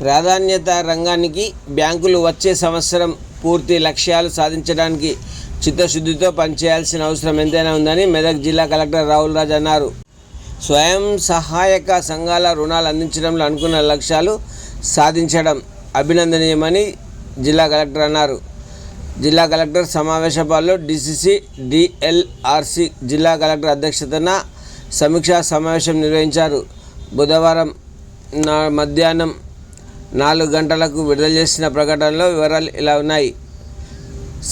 ప్రాధాన్యత రంగానికి బ్యాంకులు వచ్చే సంవత్సరం పూర్తి లక్ష్యాలు సాధించడానికి చిత్తశుద్ధితో పనిచేయాల్సిన అవసరం ఎంతైనా ఉందని మెదక్ జిల్లా కలెక్టర్ రాహుల్ రాజ్ అన్నారు. స్వయం సహాయక సంఘాల రుణాలు అందించడంలో అనుకున్న లక్ష్యాలు సాధించడం అభినందనీయమని జిల్లా కలెక్టర్ అన్నారు. జిల్లా కలెక్టర్ సమావేశపాల్లో డిసిసి డిఎల్ఆర్సి జిల్లా కలెక్టర్ అధ్యక్షతన సమీక్షా సమావేశం నిర్వహించారు. బుధవారం నా మధ్యాహ్నం నాలుగు గంటలకు విడుదల చేసిన ప్రకటనలో వివరాలు ఇలా ఉన్నాయి.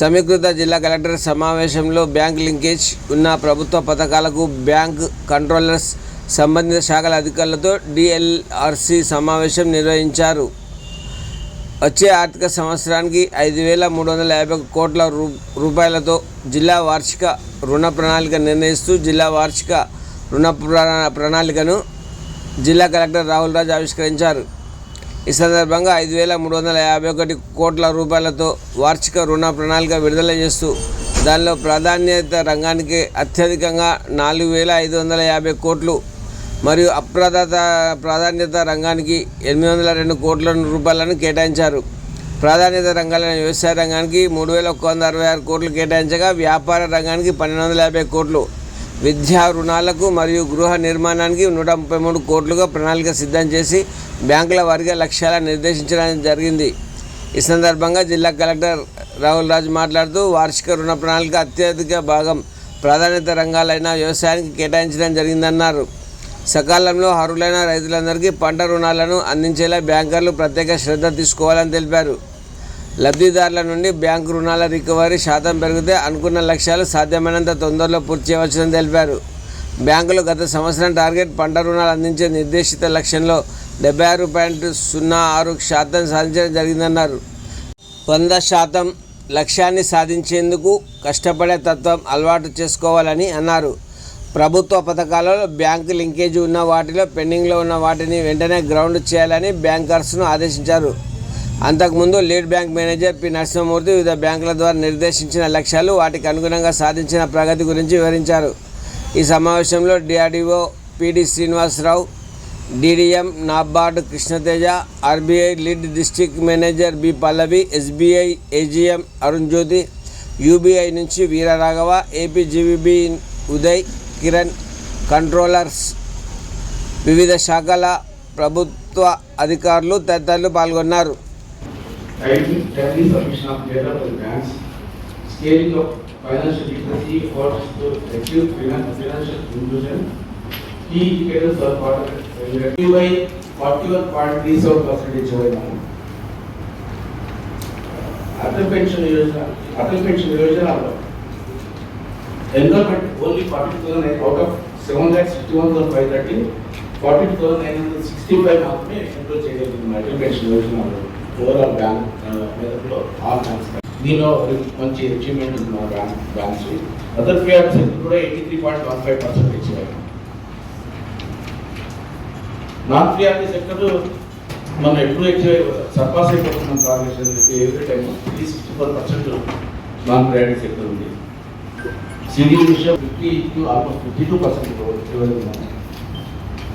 సమీకృత జిల్లా కలెక్టర్ సమావేశంలో బ్యాంక్ లింకేజ్ ఉన్న ప్రభుత్వ పథకాలకు బ్యాంక్ కంట్రోలర్స్ సంబంధిత శాఖల అధికారులతో డిఎల్ఆర్సి సమావేశం నిర్వహించారు. వచ్చే ఆర్థిక సంవత్సరానికి ఐదు వేల మూడు వందల యాభై కోట్ల రూ రూపాయలతో జిల్లా వార్షిక రుణ ప్రణాళిక నిర్ణయిస్తూ జిల్లా వార్షిక రుణ ప్రణాళికను జిల్లా కలెక్టర్ రాహుల్ రాజ్ ఆవిష్కరించారు. ఈ సందర్భంగా ఐదు వేల మూడు వందల యాభై ఒకటి కోట్ల రూపాయలతో వార్షిక రుణ ప్రణాళిక విడుదల చేస్తూ దానిలో ప్రాధాన్యత రంగానికి అత్యధికంగా నాలుగు వేల ఐదు వందల యాభై కోట్లు మరియు అప్రదాత ప్రాధాన్యత రంగానికి ఎనిమిది వందల రెండు కోట్ల రూపాయలను కేటాయించారు. ప్రాధాన్యత రంగాలైన వ్యవసాయ రంగానికి మూడు వేల ఒక్క వంద అరవై ఆరు కోట్లు కేటాయించగా వ్యాపార రంగానికి పన్నెండు వందల యాభై కోట్లు విద్యా రుణాలకు మరియు గృహ నిర్మాణానికి నూట ముప్పై మూడు కోట్లుగా ప్రణాళిక సిద్ధం చేసి బ్యాంకుల వారిగా లక్ష్యాలను నిర్దేశించడం జరిగింది. ఈ సందర్భంగా జిల్లా కలెక్టర్ రాహుల్ రాజ్ మాట్లాడుతూ వార్షిక రుణ ప్రణాళిక అత్యధిక భాగం ప్రాధాన్యత రంగాలైన వ్యవసాయానికి కేటాయించడం జరిగిందన్నారు. సకాలంలో అర్హులైన రైతులందరికీ పంట రుణాలను అందించేలా బ్యాంకర్లు ప్రత్యేక శ్రద్ధ తీసుకోవాలని తెలిపారు. లబ్ధిదారుల నుండి బ్యాంకు రుణాల రికవరీ శాతం పెరిగితే అనుకున్న లక్ష్యాలు సాధ్యమైనంత తొందరలో పూర్తి చేయవచ్చని తెలిపారు. బ్యాంకులు గత సంవత్సరం టార్గెట్ పంట రుణాలు అందించే నిర్దేశిత లక్ష్యంలో డెబ్బై ఆరు పాయింట్ సున్నా ఆరు శాతం సాధించడం జరిగిందన్నారు. వంద శాతం లక్ష్యాన్ని సాధించేందుకు కష్టపడే తత్వం అలవాటు చేసుకోవాలని అన్నారు. ప్రభుత్వ పథకాలలో బ్యాంకు లింకేజ్ ఉన్న వాటిలో పెండింగ్లో ఉన్న వాటిని వెంటనే గ్రౌండ్ చేయాలని బ్యాంకర్స్ను ఆదేశించారు. అంతకుముందు lead bank manager P Narasimhamurthy వివిధ బ్యాంకుల ద్వారా నిర్దేశించిన లక్ష్యాలు వాటికి అనుగుణంగా సాధించిన ప్రగతి గురించి వివరించారు. ఈ సమావేశంలో DRDO PD Srinivasarao DDM NABARD Krishnateja RBI lead district manager B Pallavi SBI AGM Arun Jyothi UBI నుంచి వీరరాఘవ ఏపీజీవీబీ ఉదయ్ కిరణ్ కంట్రోలర్స్ వివిధ శాఖల ప్రభుత్వ అధికారులు తదితరులు పాల్గొన్నారు scaling of financial literacy or to achieve financial inclusion. ఈ ఇక్కడ సర్పాటు by forty one point three seven percentage పోయినాము అటల్ పెన్షన్ యోజన అటల్ పెన్షన్ యోజనలో enrolment only forty thousand nine out of seven lakh sixty one thousand five thirty forty thousand nine hundred sixty five మాత్రమే enrol చేయగలిగింది Atal pension యోజనలో overall bank మెదక్లో all banks దీనిలో మంచి achievement ఉంది మా బ్యాంక్ బ్యాంక్స్ అదర్ ప్లేయర్స్ కూడా eighty three point one five percent ఇచ్చేవారు నాన్ ప్రియారిటీ సెక్టర్ మనం ఎప్పుడు సర్పాస్ అయిపోతున్నాం target every time three sixty four percent non priority sector ఉంది. సీనియర్ విషయం fifty two almost fifty two percent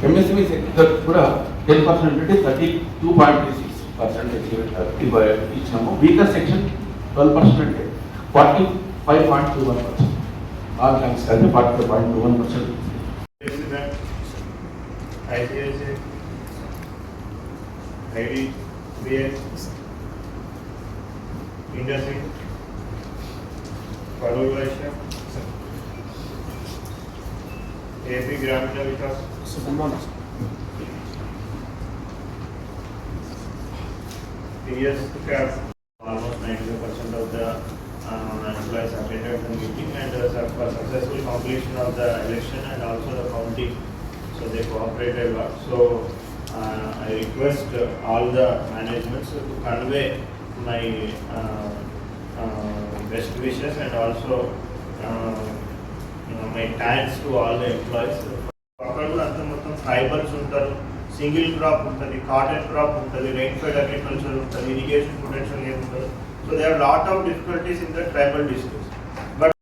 MSME sector కూడా ten percent అంటే thirty two point three six percent ఇచ్చినాము. Weaker section twelve percent అంటే forty five point two one percent all banks కలిపి fifty five point two one percent ICICI, IDBI, Industry, Karur Vaishya, AP Gramina Vikas, TS Cap, almost ninety-five percent of the uh, employees attended the meeting and uh, for successful completion of the election and also the counting. So they cooperated a lot. So uh, I request uh, all the managements to convey my uh, uh, best wishes and also uh, you know, my thanks to all the employees. అక్కడ అంత మొత్తం fibres ఉంటారు single crop ఉంటుంది cotton crop ఉంటుంది rain fed agriculture ఉంటుంది irrigation potential ఏమి ఉంటుంది so they are lot of difficulties in the tribal districts